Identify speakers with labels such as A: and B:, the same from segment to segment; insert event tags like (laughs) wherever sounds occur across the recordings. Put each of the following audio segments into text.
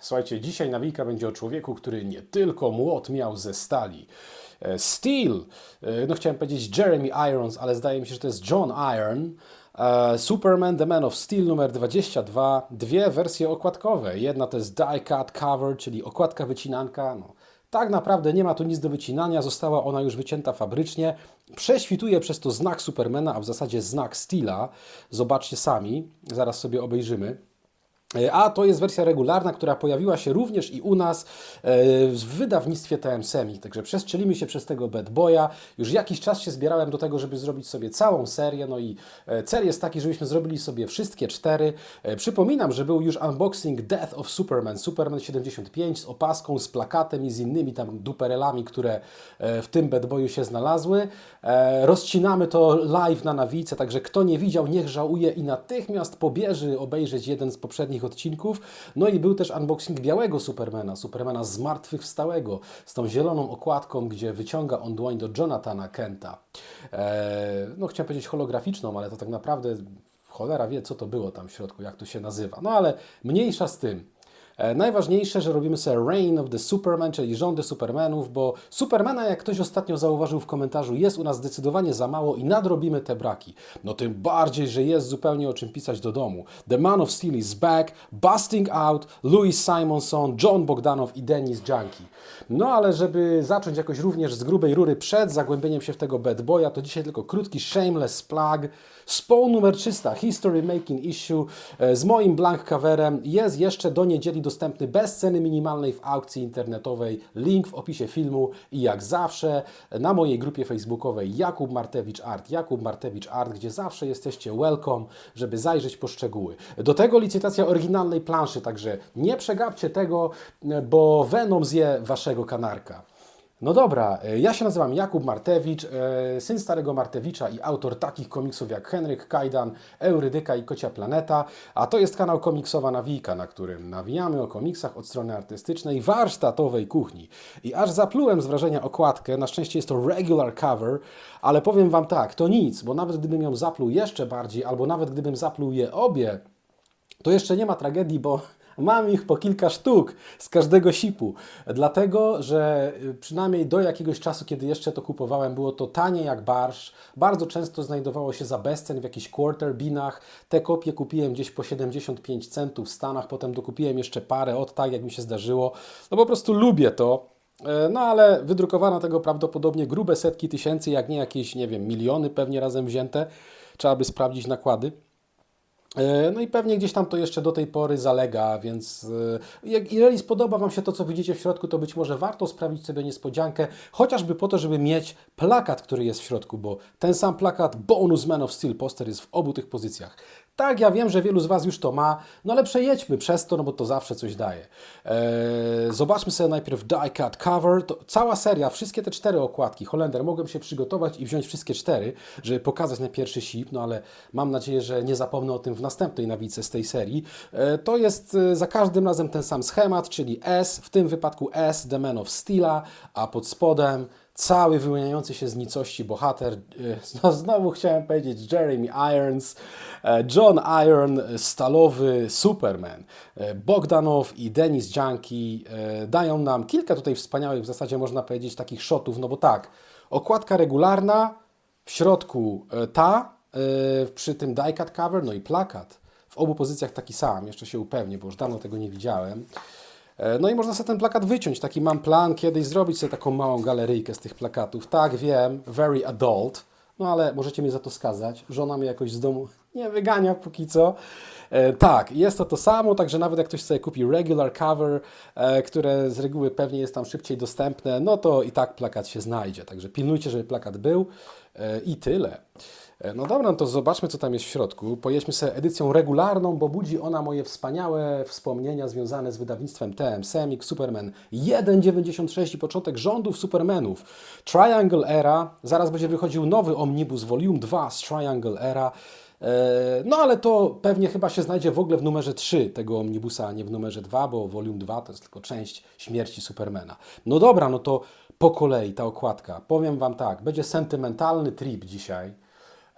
A: Słuchajcie, dzisiaj nawika będzie o człowieku, który nie tylko młot miał ze stali. E, Steel, e, no chciałem powiedzieć Jeremy Irons, ale zdaje mi się, że to jest John Iron. E, Superman The Man of Steel numer 22, dwie wersje okładkowe. Jedna to jest die cut cover, czyli okładka wycinanka. No, tak naprawdę nie ma tu nic do wycinania, została ona już wycięta fabrycznie. Prześwituje przez to znak Supermana, a w zasadzie znak Steela. Zobaczcie sami, zaraz sobie obejrzymy. E, A to jest wersja regularna, która pojawiła się również i u nas e, w wydawnictwie TM Semi. Także przestrzelimy się przez tego Bad Boya. Już jakiś czas się zbierałem do tego, żeby zrobić sobie całą serię. No i e, cel jest taki, żebyśmy zrobili sobie wszystkie cztery. Przypominam, że był już unboxing Death of Superman, Superman 75 z opaską, z plakatem i z innymi tam duperelami, które w tym Bad Boyu się znalazły. Rozcinamy to live na nawice, także kto nie widział, niech żałuje i natychmiast pobierze obejrzeć jeden z poprzednich odcinków. No i był też unboxing białego Supermana, Supermana zmartwychwstałego, z tą zieloną okładką, gdzie wyciąga on dłoń do Jonathana Kenta. E, no chciałem powiedzieć holograficzną, ale to tak naprawdę cholera wie, co to było tam w środku, jak to się nazywa. No ale mniejsza z tym. E, Najważniejsze, że robimy sobie Reign of the Superman, czyli rządy Supermanów, bo Supermana, jak ktoś ostatnio zauważył w komentarzu, jest u nas zdecydowanie za mało i nadrobimy te braki. No tym bardziej, że jest zupełnie o czym pisać do domu. The Man of Steel is back, Busting Out, Louis Simonson, John Bogdanow i Denis Junkie. No ale żeby zacząć jakoś również z grubej rury przed zagłębieniem się w tego bad boya, to dzisiaj tylko krótki Shameless Plug. Spawn numer 300, History Making Issue e, z moim blank coverem jest jeszcze do niedzieli dostępny bez ceny minimalnej w aukcji internetowej. Link w opisie filmu i jak zawsze na mojej grupie facebookowej Jakub Martewicz Art, Jakub Martewicz Art, gdzie zawsze jesteście welcome, żeby zajrzeć po szczegóły. Do tego licytacja oryginalnej planszy, także nie przegapcie tego, bo Venom zje waszego kanarka. No dobra, e, ja się nazywam Jakub Martewicz, e, syn starego Martewicza i autor takich komiksów jak Henryk Kajdan, Eurydyka i Kocia Planeta, a to jest kanał Komiksowa Nawika, na którym nawijamy o komiksach od strony artystycznej, warsztatowej kuchni. I aż zaplułem z wrażenia okładkę, na szczęście jest to regular cover, ale powiem Wam tak, to nic, bo nawet gdybym ją zapluł jeszcze bardziej, albo nawet gdybym zapluł je obie, to jeszcze nie ma tragedii, bo mam ich po kilka sztuk z każdego sipu. Dlatego, że y, przynajmniej do jakiegoś czasu, kiedy jeszcze to kupowałem, było to tanie jak barsz. Bardzo często znajdowało się za bezcen w jakichś quarter binach. Te kopie kupiłem gdzieś po 75 centów w Stanach, potem dokupiłem jeszcze parę, od tak jak mi się zdarzyło. No po prostu lubię to. E, No ale wydrukowano tego prawdopodobnie grube setki tysięcy, jak nie jakieś, nie wiem, miliony pewnie razem wzięte. Trzeba by sprawdzić nakłady. E, No i pewnie gdzieś tam to jeszcze do tej pory zalega, więc e, jeżeli spodoba Wam się to, co widzicie w środku, to być może warto sprawić sobie niespodziankę, chociażby po to, żeby mieć plakat, który jest w środku, bo ten sam plakat Bonus Man of Steel poster jest w obu tych pozycjach. Tak, ja wiem, że wielu z Was już to ma, no ale przejedźmy przez to, no bo to zawsze coś daje. Eee, zobaczmy sobie najpierw Die Cut Cover. To cała seria, wszystkie te cztery okładki. Holender, mogłem się przygotować i wziąć wszystkie cztery, żeby pokazać na pierwszy sip, no ale mam nadzieję, że nie zapomnę o tym w następnej nawice z tej serii. E, to jest e, za każdym razem ten sam schemat, czyli S, w tym wypadku S, The Man of Steela, a pod spodem cały wyłaniający się z nicości bohater, no, znowu chciałem powiedzieć Jeremy Irons, e, John Iron, stalowy Superman, e, Bogdanow i Denis Junkie e, dają nam kilka tutaj wspaniałych, w zasadzie można powiedzieć, takich shotów, no bo tak, okładka regularna, w środku ta, przy tym die cut cover, no i plakat. W obu pozycjach taki sam, jeszcze się upewnię, bo już dawno tego nie widziałem. E, No i można sobie ten plakat wyciąć. Taki mam plan kiedyś zrobić sobie taką małą galeryjkę z tych plakatów. Tak, wiem, very adult, no ale możecie mnie za to skazać. Żona mnie jakoś z domu (laughs) nie wygania póki co. E, tak, jest to to samo, także nawet jak ktoś sobie kupi regular cover, e, które z reguły pewnie jest tam szybciej dostępne, no to i tak plakat się znajdzie. Także pilnujcie, żeby plakat był e, i tyle. E, No dobra, no to zobaczmy, co tam jest w środku. Pojedźmy sobie edycją regularną, bo budzi ona moje wspaniałe wspomnienia związane z wydawnictwem TM Semik, Superman 1.96 i początek rządów Supermanów. Triangle Era, zaraz będzie wychodził nowy omnibus, volume 2 z Triangle Era. E, No ale to pewnie chyba się znajdzie w ogóle w numerze 3 tego omnibusa, a nie w numerze 2, bo volume 2 to jest tylko część śmierci Supermana. No dobra, no to po kolei ta okładka. Powiem Wam tak, będzie sentymentalny trip dzisiaj.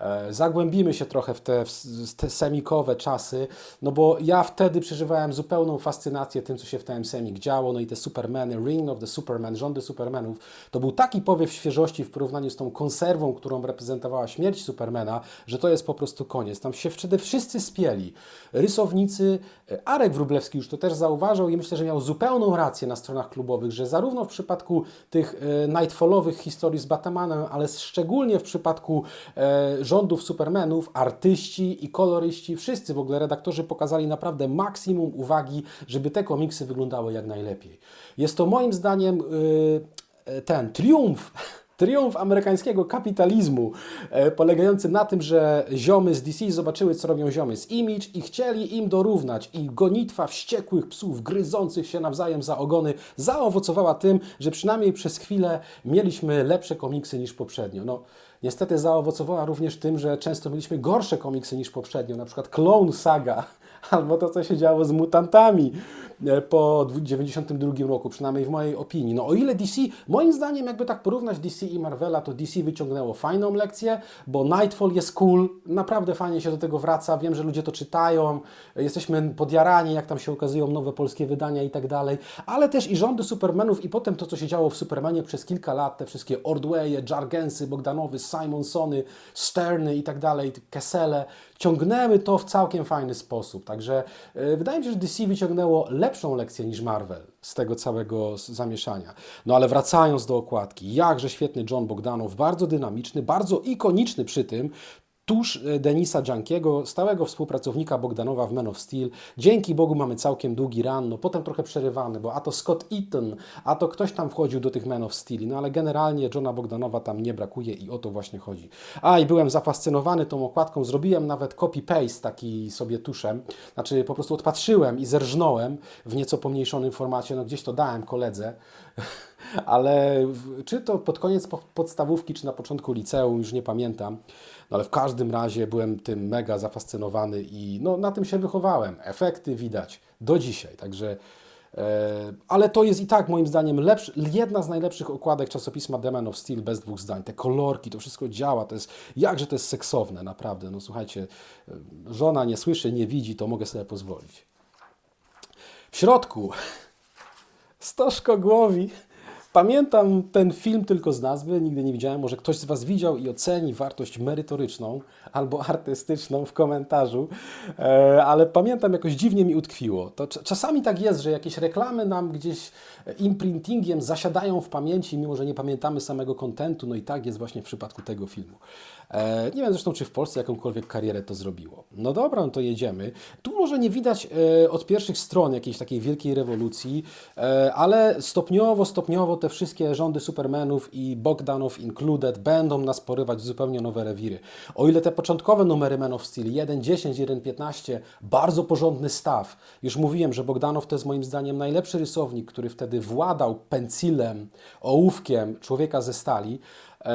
A: E, Zagłębimy się trochę w te, w te semikowe czasy, no bo ja wtedy przeżywałem zupełną fascynację tym, co się w tym semik działo, no i te Supermany, Ring of the Superman, rządy Supermanów, to był taki powiew świeżości w porównaniu z tą konserwą, którą reprezentowała śmierć Supermana, że to jest po prostu koniec. Tam się wtedy wszyscy spieli. Rysownicy, e, Arek Wróblewski już to też zauważył i myślę, że miał zupełną rację na stronach klubowych, że zarówno w przypadku tych e, Nightfallowych historii z Batmanem, ale szczególnie w przypadku rządów Supermanów, artyści i koloryści, wszyscy w ogóle redaktorzy pokazali naprawdę maksimum uwagi, żeby te komiksy wyglądały jak najlepiej. Jest to moim zdaniem e, ten triumf triumf amerykańskiego kapitalizmu, e, polegający na tym, że ziomy z DC zobaczyły, co robią ziomy z Image i chcieli im dorównać. I gonitwa wściekłych psów, gryzących się nawzajem za ogony, zaowocowała tym, że przynajmniej przez chwilę mieliśmy lepsze komiksy niż poprzednio. No, niestety zaowocowała również tym, że często mieliśmy gorsze komiksy niż poprzednio, na przykład Clone Saga, (laughs) albo to, co się działo z mutantami po 1992 roku, przynajmniej w mojej opinii. No o ile DC, moim zdaniem, jakby tak porównać DC i Marvela, to DC wyciągnęło fajną lekcję, bo Nightfall jest cool, naprawdę fajnie się do tego wraca, wiem, że ludzie to czytają, jesteśmy podjarani, jak tam się ukazują nowe polskie wydania i tak dalej, ale też i rządy Supermanów i potem to, co się działo w Supermanie przez kilka lat, te wszystkie Ordwaye, Jargensy, Bogdanowy, Simonsony, Sterny i tak dalej, Kessele, ciągnęły to w całkiem fajny sposób. Także yy, wydaje mi się, że DC wyciągnęło lepszą lekcję niż Marvel z tego całego zamieszania. No ale wracając do okładki, jakże świetny John Bogdanow, bardzo dynamiczny, bardzo ikoniczny przy tym, tuż e, Denisa Jankiego, stałego współpracownika Bogdanowa w Man of Steel. Dzięki Bogu mamy całkiem długi run, no potem trochę przerywany, bo a to Scott Eaton, a to ktoś tam wchodził do tych Man of Steel, no ale generalnie Johna Bogdanowa tam nie brakuje i o to właśnie chodzi. A i byłem zafascynowany tą okładką, zrobiłem nawet copy-paste taki sobie tuszem, znaczy po prostu odpatrzyłem i zerżnąłem w nieco pomniejszonym formacie, no gdzieś to dałem koledze, (laughs) ale czy to pod koniec po- podstawówki, czy na początku liceum, już nie pamiętam. No ale w każdym razie byłem tym mega zafascynowany i no, na tym się wychowałem. Efekty widać do dzisiaj, także. E, ale to jest i tak moim zdaniem lepszy, jedna z najlepszych okładek czasopisma The Man of Steel, bez dwóch zdań. Te kolorki, to wszystko działa, to jest, jakże to jest seksowne, naprawdę. No słuchajcie, e, żona nie słyszy, nie widzi, to mogę sobie pozwolić. W środku Stożko głowi. Pamiętam ten film tylko z nazwy, nigdy nie widziałem. Może ktoś z Was widział i oceni wartość merytoryczną albo artystyczną w komentarzu, e, ale pamiętam jakoś dziwnie mi utkwiło. To cz- czasami tak jest, że jakieś reklamy nam gdzieś imprintingiem zasiadają w pamięci, mimo że nie pamiętamy samego kontentu. No i tak jest właśnie w przypadku tego filmu. E, nie wiem zresztą, czy w Polsce jakąkolwiek karierę to zrobiło. No dobra, no to jedziemy. Tu może nie widać e, od pierwszych stron jakiejś takiej wielkiej rewolucji, e, ale stopniowo, stopniowo te wszystkie rządy Supermanów i Bogdanów included będą nas porywać w zupełnie nowe rewiry. O ile te początkowe numery Man of Steel 1.10, 1.15, bardzo porządny staw. Już mówiłem, że Bogdanow to jest moim zdaniem najlepszy rysownik, który wtedy władał pencilem, ołówkiem człowieka ze stali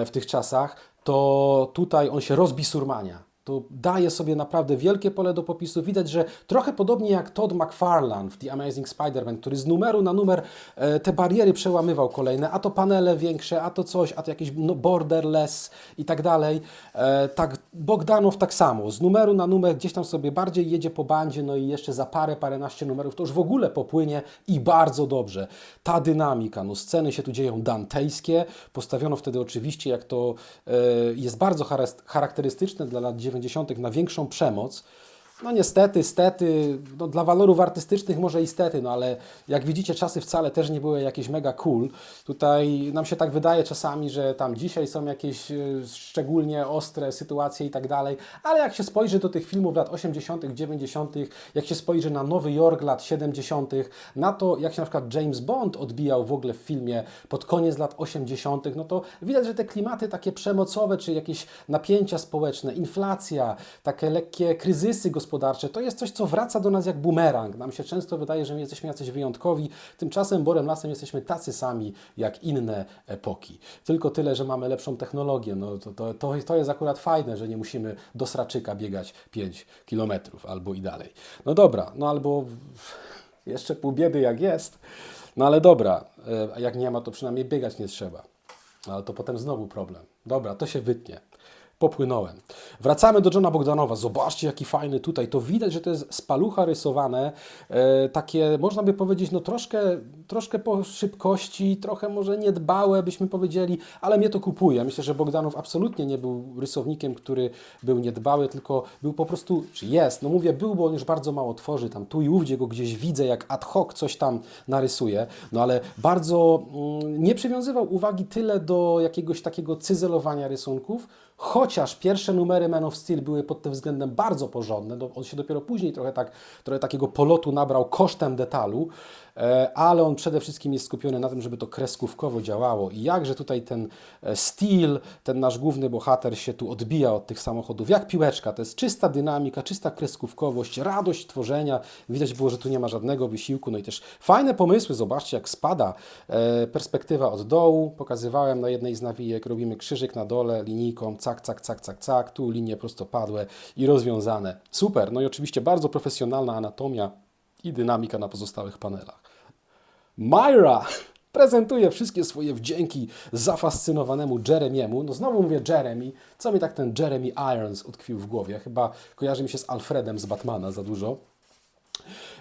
A: w tych czasach, to tutaj on się rozbisurmania. To daje sobie naprawdę wielkie pole do popisu. Widać, że trochę podobnie jak Todd McFarlane w The Amazing Spider-Man, który z numeru na numer e, te bariery przełamywał kolejne, a to panele większe, a to coś, a to jakieś no, borderless i tak dalej. E, tak Bogdanow tak samo, z numeru na numer gdzieś tam sobie bardziej jedzie po bandzie, no i jeszcze za parę, paręnaście numerów to już w ogóle popłynie i bardzo dobrze. Ta dynamika, no sceny się tu dzieją dantejskie, postawiono wtedy oczywiście, jak to e, jest bardzo charakterystyczne dla lat 90. na większą przemoc. No niestety, stety, no dla walorów artystycznych może i stety, no ale jak widzicie czasy wcale też nie były jakieś mega cool. Tutaj nam się tak wydaje czasami, że tam dzisiaj są jakieś e, szczególnie ostre sytuacje i tak dalej, ale jak się spojrzy do tych filmów lat 80., 90., jak się spojrzy na Nowy Jork lat 70., na to jak się na przykład James Bond odbijał w ogóle w filmie pod koniec lat 80., no to widać, że te klimaty takie przemocowe, czy jakieś napięcia społeczne, inflacja, takie lekkie kryzysy gospodarcze, to jest coś, co wraca do nas jak bumerang. Nam się często wydaje, że my jesteśmy jacyś wyjątkowi, tymczasem Borem Lasem jesteśmy tacy sami jak inne epoki. Tylko tyle, że mamy lepszą technologię. No to, to, to, to jest akurat fajne, że nie musimy do Sraczyka biegać 5 kilometrów albo i dalej. No dobra, no albo jeszcze pół biedy jak jest. No ale dobra, e, jak nie ma, to przynajmniej biegać nie trzeba. Ale to potem znowu problem. Dobra, to się wytnie. Popłynąłem. Wracamy do Johna Bogdanowa. Zobaczcie, jaki fajny tutaj. To widać, że to jest z palucha rysowane. E, takie, można by powiedzieć, no troszkę, troszkę po szybkości, trochę może niedbałe, byśmy powiedzieli, ale mnie to kupuje. Myślę, że Bogdanow absolutnie nie był rysownikiem, który był niedbały, tylko był po prostu, czy jest, no mówię był, bo on już bardzo mało tworzy. Tam tu i ówdzie go gdzieś widzę, jak ad hoc coś tam narysuje, no ale bardzo mm, nie przywiązywał uwagi tyle do jakiegoś takiego cyzelowania rysunków, chociaż pierwsze numery Man of Steel były pod tym względem bardzo porządne, no, on się dopiero później trochę, tak, trochę takiego polotu nabrał kosztem detalu, ale on przede wszystkim jest skupiony na tym, żeby to kreskówkowo działało. I jakże tutaj ten e, Steel, ten nasz główny bohater się tu odbija od tych samochodów, jak piłeczka, to jest czysta dynamika, czysta kreskówkowość, radość tworzenia, widać było, że tu nie ma żadnego wysiłku, no i też fajne pomysły, zobaczcie jak spada e, perspektywa od dołu, pokazywałem na jednej z nawijek, robimy krzyżyk na dole, linijką, cak, cak, cak, cak, cak, tu linie prostopadłe i rozwiązane. Super, no i oczywiście bardzo profesjonalna anatomia i dynamika na pozostałych panelach. Myra prezentuje wszystkie swoje wdzięki zafascynowanemu Jeremiemu. No znowu mówię Jeremy, co mi tak ten Jeremy Irons utkwił w głowie? Chyba kojarzy mi się z Alfredem z Batmana za dużo.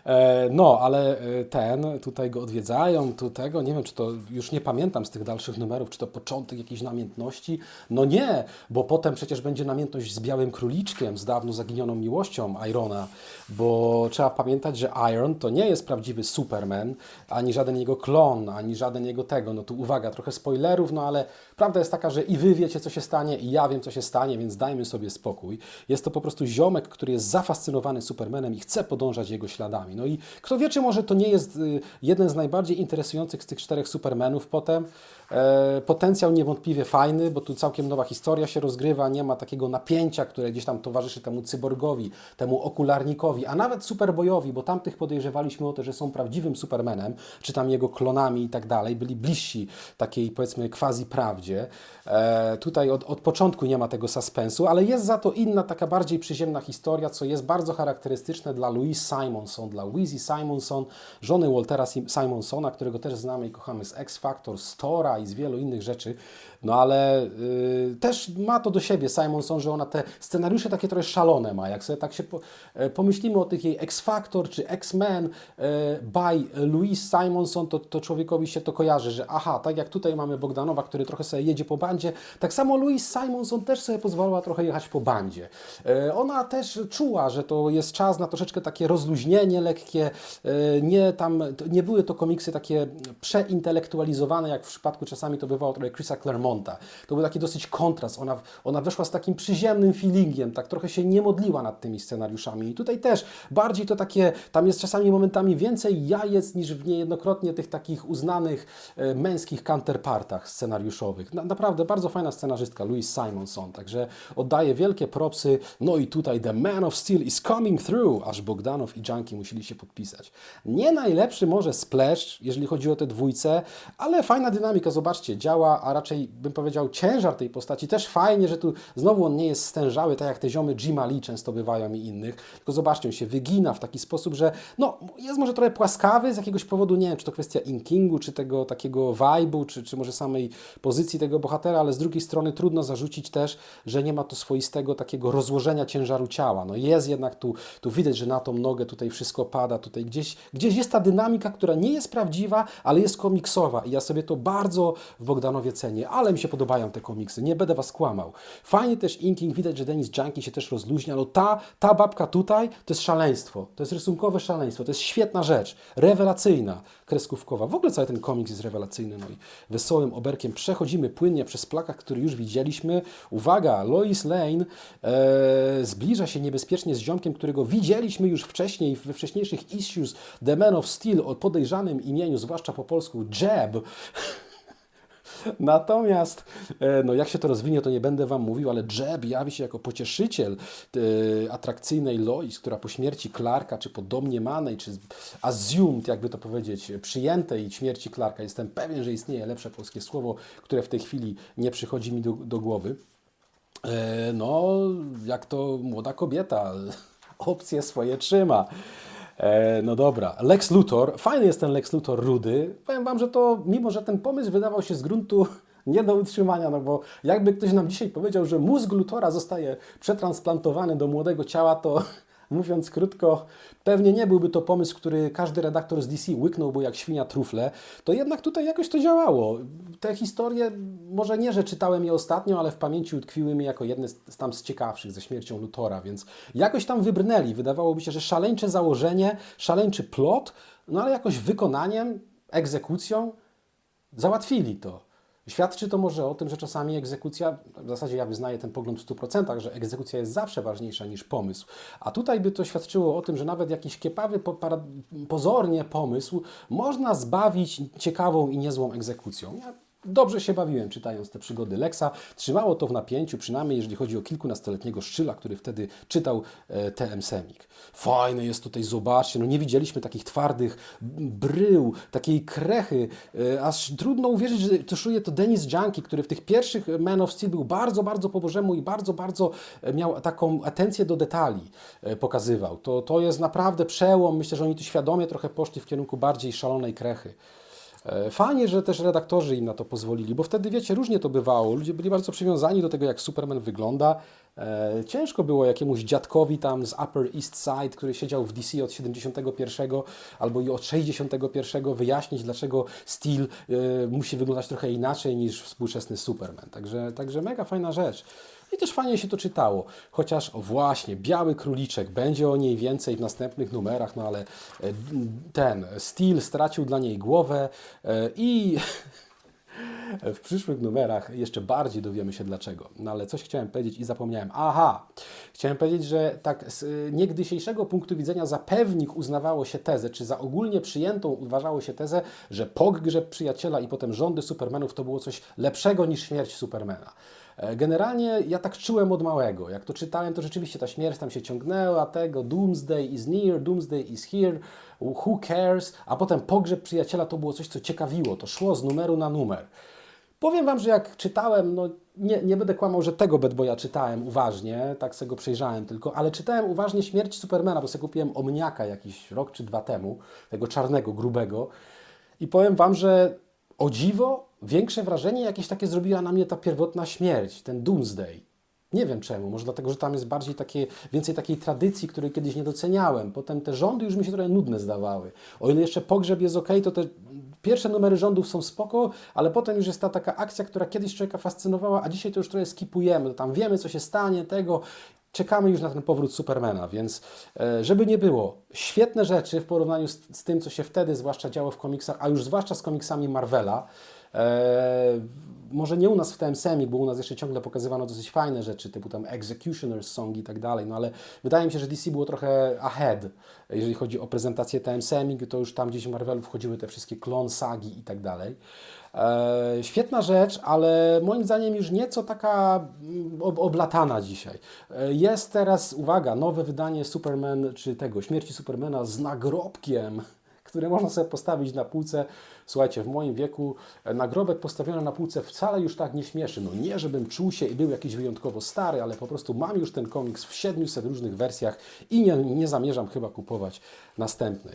A: E, No, ale e, ten, tutaj go odwiedzają, tu tego, nie wiem, czy to, już nie pamiętam z tych dalszych numerów, czy to początek jakiejś namiętności. No nie, bo potem przecież będzie namiętność z Białym Króliczkiem, z dawno zaginioną miłością Irona, bo trzeba pamiętać, że Iron to nie jest prawdziwy Superman, ani żaden jego klon, ani żaden jego tego. No tu uwaga, trochę spoilerów, no ale prawda jest taka, że i wy wiecie, co się stanie, i ja wiem, co się stanie, więc dajmy sobie spokój. Jest to po prostu ziomek, który jest zafascynowany Supermanem i chce podążać jego śladami. No i kto wie, czy może to nie jest y, jeden z najbardziej interesujących z tych czterech Supermanów potem. E, Potencjał niewątpliwie fajny, bo tu całkiem nowa historia się rozgrywa, nie ma takiego napięcia, które gdzieś tam towarzyszy temu cyborgowi, temu okularnikowi, a nawet Superboyowi, bo tamtych podejrzewaliśmy o to, że są prawdziwym Supermanem, czy tam jego klonami i tak dalej, byli bliżsi takiej powiedzmy quasi prawdzie. E, tutaj od, od początku nie ma tego suspensu, ale jest za to inna, taka bardziej przyziemna historia, co jest bardzo charakterystyczne dla Louise Simonson, dla Wizzy Simonson, żony Waltera Sim- Simonsona, którego też znamy i kochamy z X Factor, z I z wielu innych rzeczy. No ale y, też ma to do siebie Simonson, że ona te scenariusze takie trochę szalone ma. Jak sobie tak się po, e, pomyślimy o tych jej X Factor czy X-Men e, by Louise Simonson, to, to człowiekowi się to kojarzy, że aha, tak jak tutaj mamy Bogdanowa, który trochę sobie jedzie po bandzie, tak samo Louise Simonson też sobie pozwalała trochę jechać po bandzie. E, Ona też czuła, że to jest czas na troszeczkę takie rozluźnienie lekkie, nie tam, nie były to komiksy takie przeintelektualizowane, jak w przypadku czasami to bywało trochę Chrisa Claremonta. To był taki dosyć kontrast. Ona, ona weszła z takim przyziemnym feelingiem, tak trochę się nie modliła nad tymi scenariuszami. I tutaj też bardziej to takie, tam jest czasami momentami więcej jajec niż w niejednokrotnie tych takich uznanych e, męskich counterpartach scenariuszowych. Na, naprawdę bardzo fajna scenarzystka, Louise Simonson, także oddaję wielkie propsy. No i tutaj The Man of Steel is coming through, aż Bogdanow i Junkie musieli się podpisać. Nie najlepszy może splash, jeżeli chodzi o te dwójce, ale fajna dynamika, zobaczcie, działa, a raczej bym powiedział ciężar tej postaci. Też fajnie, że tu znowu on nie jest stężały, tak jak te ziomy Jima Lee często bywają i innych, tylko zobaczcie, on się wygina w taki sposób, że no, jest może trochę płaskawy z jakiegoś powodu, nie wiem, czy to kwestia inkingu, czy tego takiego vibe'u, czy, czy może samej pozycji tego bohatera, ale z drugiej strony trudno zarzucić też, że nie ma to swoistego takiego rozłożenia ciężaru ciała. No jest jednak tu, tu widać, że na tą nogę tutaj wszystko pada, tutaj gdzieś, gdzieś jest ta dynamika, która nie jest prawdziwa, ale jest komiksowa i ja sobie to bardzo w Bogdanowie cenię, ale mi się podobają te komiksy, nie będę Was kłamał. Fajnie też inking, widać, że Denis Junkie się też rozluźnia, no ta, ta babka tutaj to jest szaleństwo, to jest rysunkowe szaleństwo, to jest świetna rzecz, rewelacyjna, kreskówkowa. W ogóle cały ten komiks jest rewelacyjny, no i wesołym oberkiem przechodzimy płynnie przez plakat, który już widzieliśmy. Uwaga, Lois Lane e, zbliża się niebezpiecznie z ziomkiem, którego widzieliśmy już wcześniej we wcześniejszych issues The Man of Steel o podejrzanym imieniu, zwłaszcza po polsku Jeb. Natomiast, e, no jak się to rozwinie, to nie będę Wam mówił, ale Jeb jawi się jako pocieszyciel e, atrakcyjnej Lois, która po śmierci Clarka, czy po domniemanej, czy assumed, jakby to powiedzieć, przyjętej śmierci Clarka, jestem pewien, że istnieje lepsze polskie słowo, które w tej chwili nie przychodzi mi do, do głowy. E, No, jak to młoda kobieta, (laughs) opcje swoje trzyma. E, no dobra, Lex Luthor. Fajny jest ten Lex Luthor rudy. Powiem Wam, że to, mimo że ten pomysł wydawał się z gruntu (laughs) nie do utrzymania, no bo jakby ktoś nam dzisiaj powiedział, że mózg Lutora zostaje przetransplantowany do młodego ciała, to mówiąc krótko, pewnie nie byłby to pomysł, który każdy redaktor z DC łyknąłby jak świnia trufle, to jednak tutaj jakoś to działało. Te historie, może nie, że czytałem je ostatnio, ale w pamięci utkwiły mi jako jedne z, tam z ciekawszych ze śmiercią Lutora, więc jakoś tam wybrnęli. Wydawałoby się, że szaleńcze założenie, szaleńczy plot, no ale jakoś wykonaniem, egzekucją załatwili to. Świadczy to może o tym, że czasami egzekucja, w zasadzie ja wyznaję ten pogląd w 100%, że egzekucja jest zawsze ważniejsza niż pomysł. A tutaj by to świadczyło o tym, że nawet jakiś kiepawy, po, para, pozornie pomysł można zbawić ciekawą i niezłą egzekucją. Ja Dobrze się bawiłem czytając te przygody Lexa. Trzymało to w napięciu, przynajmniej jeżeli chodzi o kilkunastoletniego szczyla, który wtedy czytał e, TM Semik. Fajne jest tutaj, zobaczcie, no nie widzieliśmy takich twardych brył, takiej krechy, e, aż trudno uwierzyć, że tuszuje to Denis Junkie, który w tych pierwszych Man of Steel był bardzo, bardzo po bożemu i bardzo, bardzo e, miał taką atencję do detali, e, pokazywał. To, to jest naprawdę przełom. Myślę, że oni tu świadomie trochę poszli w kierunku bardziej szalonej krechy. E, Fajnie, że też redaktorzy im na to pozwolili, bo wtedy, wiecie, różnie to bywało. Ludzie byli bardzo przywiązani do tego, jak Superman wygląda. E, ciężko było jakiemuś dziadkowi tam z Upper East Side, który siedział w DC od 71 albo i od 61 wyjaśnić, dlaczego Steel e, musi wyglądać trochę inaczej niż współczesny Superman. Także, także mega fajna rzecz. I też fajnie się to czytało. Chociaż właśnie, Biały Króliczek, będzie o niej więcej w następnych numerach, no ale e, ten Steel stracił dla niej głowę e, i (laughs) w przyszłych numerach jeszcze bardziej dowiemy się dlaczego. No ale coś chciałem powiedzieć i zapomniałem. Aha! Chciałem powiedzieć, że tak z y, niegdysiejszego punktu widzenia za pewnik uznawało się tezę, czy za ogólnie przyjętą uważało się tezę, że pogrzeb przyjaciela i potem rządy Supermanów to było coś lepszego niż śmierć Supermana. E, Generalnie ja tak czułem od małego. Jak to czytałem, to rzeczywiście ta śmierć tam się ciągnęła, tego Doomsday is near, Doomsday is here, who cares, a potem pogrzeb przyjaciela to było coś, co ciekawiło, to szło z numeru na numer. Powiem Wam, że jak czytałem, no nie, nie będę kłamał, że tego Bad Boya czytałem uważnie, tak sobie go przejrzałem tylko, ale czytałem uważnie Śmierć Supermana, bo sobie kupiłem Omniaka jakiś rok czy dwa temu, tego czarnego, grubego i powiem Wam, że o dziwo większe wrażenie jakieś takie zrobiła na mnie ta pierwotna śmierć, ten Doomsday. Nie wiem czemu, może dlatego, że tam jest bardziej takie, więcej takiej tradycji, której kiedyś nie doceniałem. Potem te rządy już mi się trochę nudne zdawały. O ile jeszcze pogrzeb jest ok, to te pierwsze numery rządów są spoko, ale potem już jest ta taka akcja, która kiedyś człowieka fascynowała, a dzisiaj to już trochę skipujemy. Tam wiemy, co się stanie, tego. Czekamy już na ten powrót Supermana, więc e, żeby nie było, świetne rzeczy w porównaniu z, z tym, co się wtedy zwłaszcza działo w komiksach, a już zwłaszcza z komiksami Marvela. E, może nie u nas w TM bo u nas jeszcze ciągle pokazywano dosyć fajne rzeczy, typu tam Executioner's Song i tak dalej, no ale wydaje mi się, że DC było trochę ahead, jeżeli chodzi o prezentację TM to już tam gdzieś w Marvelu wchodziły te wszystkie klon sagi i tak dalej. E, świetna rzecz, ale moim zdaniem już nieco taka mm, ob oblatana dzisiaj. E, jest teraz, uwaga, nowe wydanie Superman, czy tego, Śmierci Supermana z nagrobkiem (laughs) które można sobie postawić na półce. Słuchajcie, w moim wieku e, nagrobek postawiony na półce wcale już tak nie śmieszy. No nie, żebym czuł się i był jakiś wyjątkowo stary, ale po prostu mam już ten komiks w 700 różnych wersjach i nie, nie zamierzam chyba kupować następnej.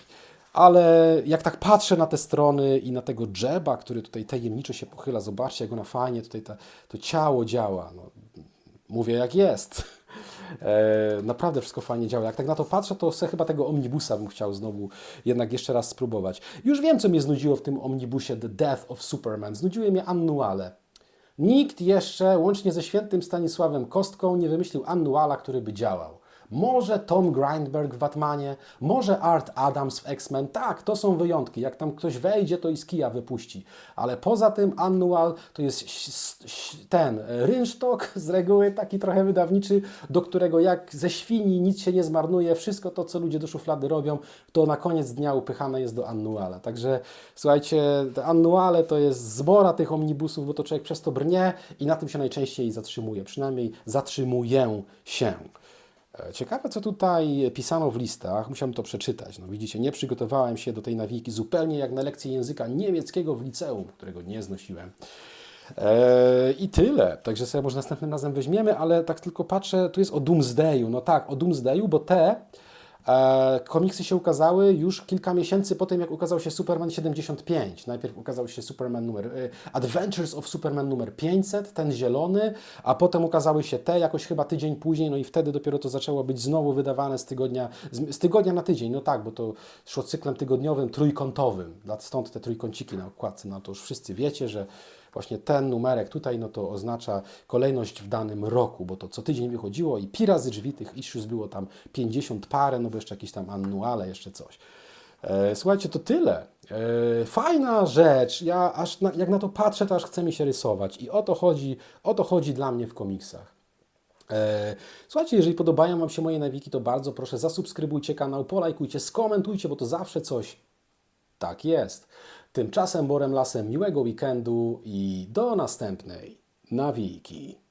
A: Ale jak tak patrzę na te strony i na tego Jeba, który tutaj tajemniczo się pochyla, zobaczcie, jak ona fajnie tutaj ta, to ciało działa. No, mówię jak jest. (laughs) E, naprawdę wszystko fajnie działa. Jak tak na to patrzę, to sobie chyba tego omnibusa bym chciał znowu jednak jeszcze raz spróbować. Już wiem, co mnie znudziło w tym omnibusie The Death of Superman. Znudziły mnie annuale. Nikt jeszcze, łącznie ze świętym Stanisławem Kostką, nie wymyślił annuala, który by działał. Może Tom Grindberg w Batmanie, może Art Adams w X-Men. Tak, to są wyjątki. Jak tam ktoś wejdzie, to i z kija wypuści. Ale poza tym Annual to jest ten rynsztok z reguły taki trochę wydawniczy, do którego jak ze świni nic się nie zmarnuje. Wszystko to, co ludzie do szuflady robią, to na koniec dnia upychane jest do Annuala. Także słuchajcie, te Annuale to jest zbora tych omnibusów, bo to człowiek przez to brnie i na tym się najczęściej zatrzymuje. Przynajmniej zatrzymuję się. Ciekawe, co tutaj pisano w listach. Musiałem to przeczytać. No, widzicie, nie przygotowałem się do tej nawiki zupełnie jak na lekcji języka niemieckiego w liceum, którego nie znosiłem. Eee, I tyle. Także sobie może następnym razem weźmiemy, ale tak tylko patrzę, tu jest o Doomsdayu. No tak, o Doomsdayu, bo te komiksy się ukazały już kilka miesięcy po tym, jak ukazał się Superman 75. Najpierw ukazał się Superman numer e, Adventures of Superman numer 500, ten zielony, a potem ukazały się te jakoś chyba tydzień później, no i wtedy dopiero to zaczęło być znowu wydawane z tygodnia, z, z tygodnia na tydzień. No tak, bo to szło cyklem tygodniowym, trójkątowym. Stąd te trójkąciki na okładce. No to już wszyscy wiecie, że właśnie ten numerek tutaj, no to oznacza kolejność w danym roku, bo to co tydzień wychodziło i pi razy drzwi tych issues było tam 50 parę, no bo jeszcze jakieś tam annuale, jeszcze coś. E, Słuchajcie, to tyle. E, Fajna rzecz. Ja aż na, jak na to patrzę, to aż chce mi się rysować. I o to chodzi, o to chodzi dla mnie w komiksach. E, Słuchajcie, jeżeli podobają Wam się moje nawiki, to bardzo proszę zasubskrybujcie kanał, polajkujcie, skomentujcie, bo to zawsze coś tak jest. Tymczasem Borem Lasem miłego weekendu i do następnej nawiki.